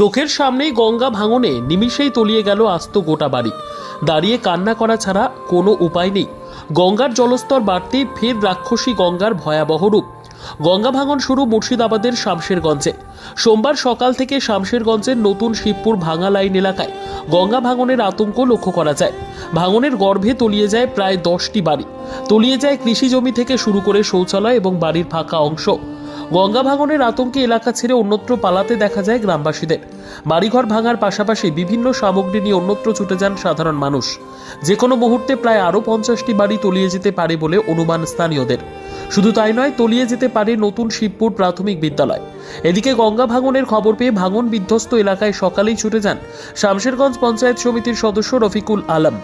চোখের সামনেই গঙ্গা ভাঙনে নিমিষেই তলিয়ে গেল আস্ত গোটা বাড়ি। দাঁড়িয়ে কান্না করা ছাড়া কোনো উপায় নেই। গঙ্গার জলস্তর বাড়তেই ফের রাক্ষসী গঙ্গার ভয়াবহ রূপ। গঙ্গা ভাঙন শুরু মুর্শিদাবাদের শামশেরগঞ্জে। সোমবার সকাল থেকে শামশেরগঞ্জের নতুন শিবপুর ভাঙা লাইন এলাকায় গঙ্গা ভাঙনের আতঙ্ক লক্ষ্য করা যায়। ভাঙনের গর্ভে তলিয়ে যায় প্রায় দশটি বাড়ি। তলিয়ে যায় কৃষি জমি থেকে শুরু করে শৌচালয় এবং বাড়ির ফাঁকা অংশ। গঙ্গা ভাঙনের আতঙ্কে এলাকা ছেড়ে অন্যত্র পালাতে দেখা যায় গ্রামবাসীদের। বাড়িঘর ভাঙার পাশাপাশি বিভিন্ন সামগ্রী নিয়ে অন্যত্র ছুটে যান সাধারণ মানুষ। যে কোনো মুহূর্তে প্রায় আরও পঞ্চাশটি বাড়ি তলিয়ে যেতে পারে বলে অনুমান স্থানীয়দের। শুধু তাই নয়, তলিয়ে যেতে পারে নতুন শিবপুর প্রাথমিক বিদ্যালয়। এদিকে গঙ্গা ভাঙনের খবর পেয়ে ভাঙন বিধ্বস্ত এলাকায় সকালেই ছুটে যান শামশেরগঞ্জ পঞ্চায়েত সমিতির সদস্য রফিকুল আলম।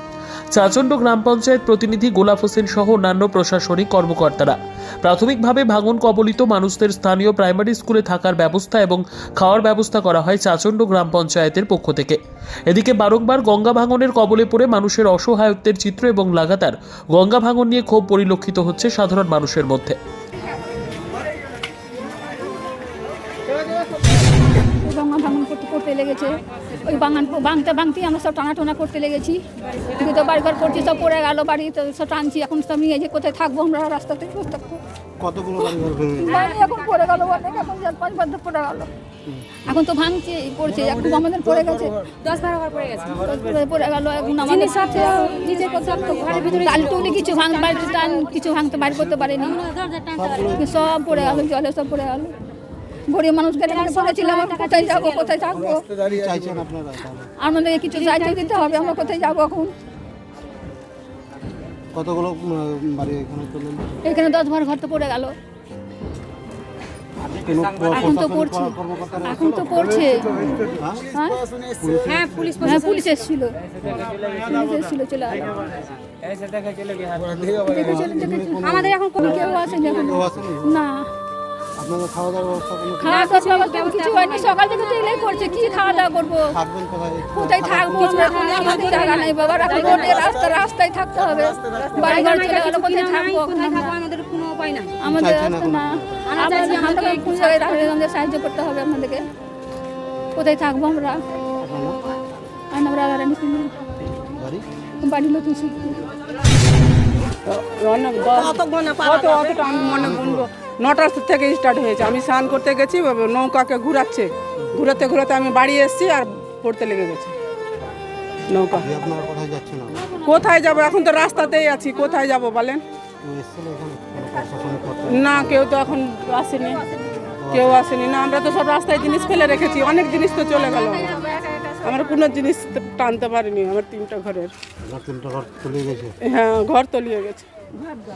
চাচণ্ড গ্রাম পঞ্চায়েত প্রতিনিধি গোলাপ হোসেন সহ অন্যান্য প্রশাসনিক কর্মকর্তারা। প্রাথমিকভাবে ভাঙন কবলিত মানুষদের স্থানীয় প্রাইমারি স্কুলে থাকার ব্যবস্থা এবং খাওয়ার ব্যবস্থা করা হয় চাচণ্ড গ্রাম পঞ্চায়েতের পক্ষ থেকে। এদিকে বারংবার গঙ্গা ভাঙনের কবলে পড়ে মানুষের অসহায়ত্বের চিত্র এবং লাগাতার গঙ্গা ভাঙন নিয়ে ক্ষোভ পরিলক্ষিত হচ্ছে সাধারণ মানুষের মধ্যে। গঙ্গা ভাঙন করতে করতে লেগেছে। ওই বাঙান ভাঙতে ভাঙতেই আমরা সব টানা টোনা করতে লেগেছি। তো বাড়ি ঘর করছি সব পড়ে গেল বাড়ি তো সব টানছি। এখন সব নিয়ে যে কোথায় থাকব আমরা রাস্তাতে থাকব? কতগুলো বাড়ি? বাড়ি এখন পড়ে গেল অনেক এখন চার পাঁচ বার পড়ে গেল। এখন তো ভাঙছে পড়ছে একটু আমাদের পড়ে গেছে। দশ বারো বার পড়ে গেছে। দশ পড়ে- পড়ে গেল এখন আমাদের সাথে নিজে তো ঘরের ভিতরে কিছু ভাঙ বাড়িতে টান কিছু ভাঙতে বাইর করতে পারেনি। সব পড়ে গেল জলে সব পড়ে গেল। গরিব মানুষ গেলে মানে কোথায় যাব কোথায় থাকব? আমাদেরকে কিছু সাহায্য দিতে হবে আমরা কোথায় যাব এখন? কতগুলো বাড়ি এখানে চললেন এখানে দশ বার ঘর তো পড়ে গেল। এখন তো এখন তো হ্যাঁ? হ্যাঁ? হ্যাঁ পুলিশ হ্যাঁ পুলিশ এসেছিল। পুলিশ এসেছিল চলে। আমাদের এখন কোনো কেউ আসেনি এখন। কেউ আসেনি? না। আপনাদের খাওয়া দাওয়ার ব্যবস্থা কোনো খাওয়া দাওয়া ব্যবস্থা কিছু হয়নি। সকাল থেকে তো এলেই করছে কি খাওয়া দাওয়া করব? থাকবেন কোথায়? কোথায় থাকব? আমরা এখন আমাদের জায়গা নেই বাবা এখন রোডে রাস্তা রাস্তায় থাকতে হবে। বাড়ি ঘর চলে গেল কোথায় থাকব কোথায় থাকব? আমাদের কোনো উপায় নাই। আমাদের রাস্তা না আমাদের কোন। জায়গায় রাখলে আমাদের সাহায্য করতে। হবে আপনাদেরকে। কোথায় থাকব আমরা? আমরা রানী সিং বাড়ি? বাড়ি নতুন শিখব অনেক কত অত অতটা আমি মনে গুনবো নটার থেকে স্টার্ট হয়েছে। আমি স্নান করতে গেছি নৌকাকে ঘুরাচ্ছে। ঘুরাতে ঘুরাতে আমি বাড়ি এসেছি আর পড়তে লেগে গেছে। নৌকা। কোথায় যাব? এখন তো রাস্তাতেই আছি। কোথায় যাব বলেন? না কেউ তো এখন আসেনি। কেউ আসেনি। না আমরা তো সব রাস্তায় জিনিস ফেলে রেখেছি। অনেক জিনিস তো চলে গেল। আমরা কোনো জিনিস টানতে পারিনি আমার তিনটা ঘরের। তিনটা ঘর চলে গেছে? হ্যাঁ ঘর তলিয়ে গেছে।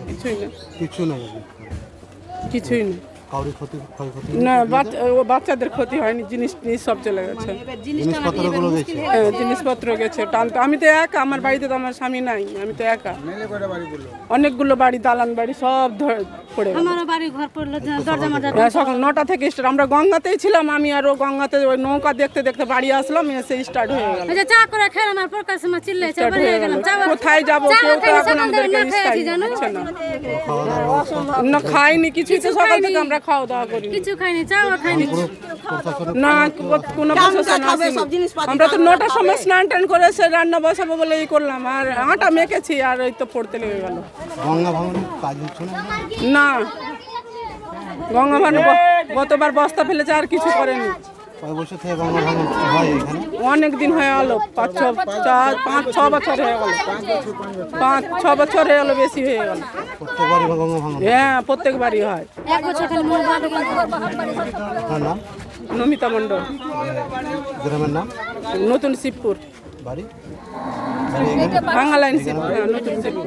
কিছুই না। কিছু কিছুই না কাউরি ক্ষতি ক্ষয়ক্ষতি না বাচ্চা ও বাচ্চাদের ক্ষতি হয়নি জিনিস টিনিস সব চলে গেছে। জিনিসপত্রগুলো গেছে। জিনিসপত্র গেছে টানতে আমি তো একা আমার বাড়িতে তো আমার স্বামী নাই আমি তো একা। অনেকগুলো বাড়ি দালান বাড়ি সব ধরে পড়ে গেল বাড়ি ঘর পড়ল দরজা মরজা হ্যাঁ, সকাল নটা থেকে স্টার্ট আমরা গঙ্গাতেই ছিলাম আমি আর ও গঙ্গাতে ওই নৌকা দেখতে দেখতে বাড়ি আসলাম এসে স্টার্ট হয়ে গেল। কাছে হয়ে কোথায় যাব? কেউ তো এখন আমাদেরকে না। খাইনি কিছুই তো সকাল থেকে আমরা খাওয়া দাওয়া করি। কিছু খাইনি খাইনি? না কোনো প্রশাসন আসেনি। আমরা তো নটার সময় স্নান টান করে সে রান্না বসাবো বলে ই করলাম আর আটা মেখেছি আর ওই তো পড়তে লেগে গেল। না? গঙ্গা ভানু গতবার বস্তা ফেলেছে আর কিছু করেনি। কয় বছর থেকে গঙ্গা ভাঙন হয় এখানে? অনেক দিন হয়ে গেল পাঁচ ছ চার পাঁচ ছ বছর হয়ে গেল। পাঁচ ছ বছর হয়ে গেল বেশি হয়ে গেল। প্রত্যেকবারই গঙ্গা ভাঙন হ্যাঁ? প্রত্যেকবারই হয়। এক বছর খালি বাদ গেল আপনার নাম? নমিতা মণ্ডল। গ্রামের নাম? নতুন শিবপুর। বাড়ি? বাড়ি বাংলা লাইন শিবপুর হ্যাঁ, নতুন শিবপুর।